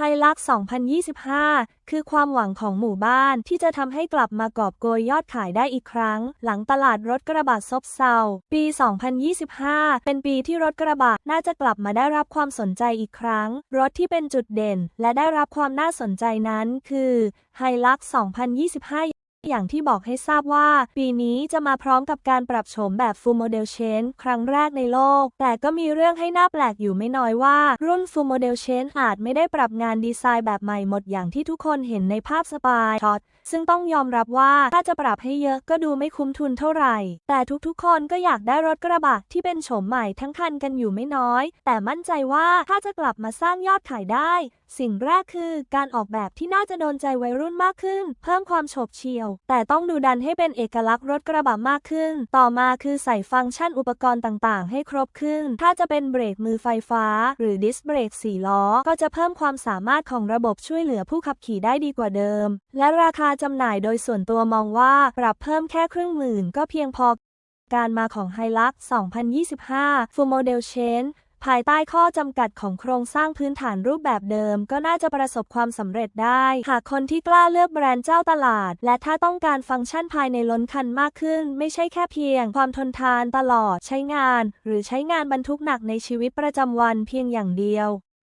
ไฮลักษ์ 2025 คือความหวังของหมู่บ้านที่จะทำให้กลับมากอบโกยยอดขายได้อีกครั้ง หลังตลาดรถกระบะซบเซา ปี 2025 เป็นปีที่รถกระบะน่าจะกลับมาได้รับความสนใจอีกครั้ง รถที่เป็นจุดเด่น และได้รับความน่าสนใจนั้นคือไฮลักษ์ 2025 อย่างที่บอกให้ทราบว่า ปีนี้จะมาพร้อมกับการปรับโฉมแบบ Full Model Change ครั้งแรกในโลก แต่ก็มีเรื่องให้น่าแปลกอยู่ไม่น้อยว่า รุ่น Full Model Change อาจไม่ได้ปรับงานดีไซน์แบบใหม่หมดอย่างที่ทุกคนเห็นในภาพสปายช็อตซึ่งต้องยอมรับว่าถ้าจะปรับให้เยอะก็ดูไม่คุ้มทุนเท่าไหร่ แต่ทุกๆ คนก็อยากได้รถกระบะที่เป็นโฉมใหม่ทั้งคันกันอยู่ไม่น้อย แต่มั่นใจว่าถ้าจะกลับมาสร้างยอดขายได้ สิ่งแรกคือการออกแบบที่น่าจะโดนใจวัยรุ่นมากขึ้น เพิ่มความโฉบเฉี่ยวแต่ต้องดูดันให้เป็นเอกลักษณ์รถกระบะมากขึ้น ต่อมาคือใส่ฟังก์ชันอุปกรณ์ต่างๆ ให้ครบขึ้น ถ้าจะเป็นเบรกมือไฟฟ้า หรือดิสเบรกสี่ล้อ ก็จะเพิ่มความสามารถของระบบช่วยเหลือผู้ขับขี่ได้ดีกว่าเดิม และราคาจำหน่ายโดยส่วนตัวมองว่าปรับเพิ่มแค่ครึ่งหมื่นก็เพียงพอการมาของ h i l u x 2025 Full Model Change ภายใต้ข้อจำกัดของโครงสร้างพื้นฐานรูปแบบเดิม ก็น่าจะประสบความสำเร็จได้ หากคนที่กล้าเลือกแบรนด์เจ้าตลาด และถ้าต้องการฟังก์ชันภายในล้นคันมากขึ้น ไม่ใช่แค่เพียง ความทนทานตลอดใช้งาน หรือใช้งานบรรทุกหนักในชีวิตประจำวันเพียงอย่างเดียว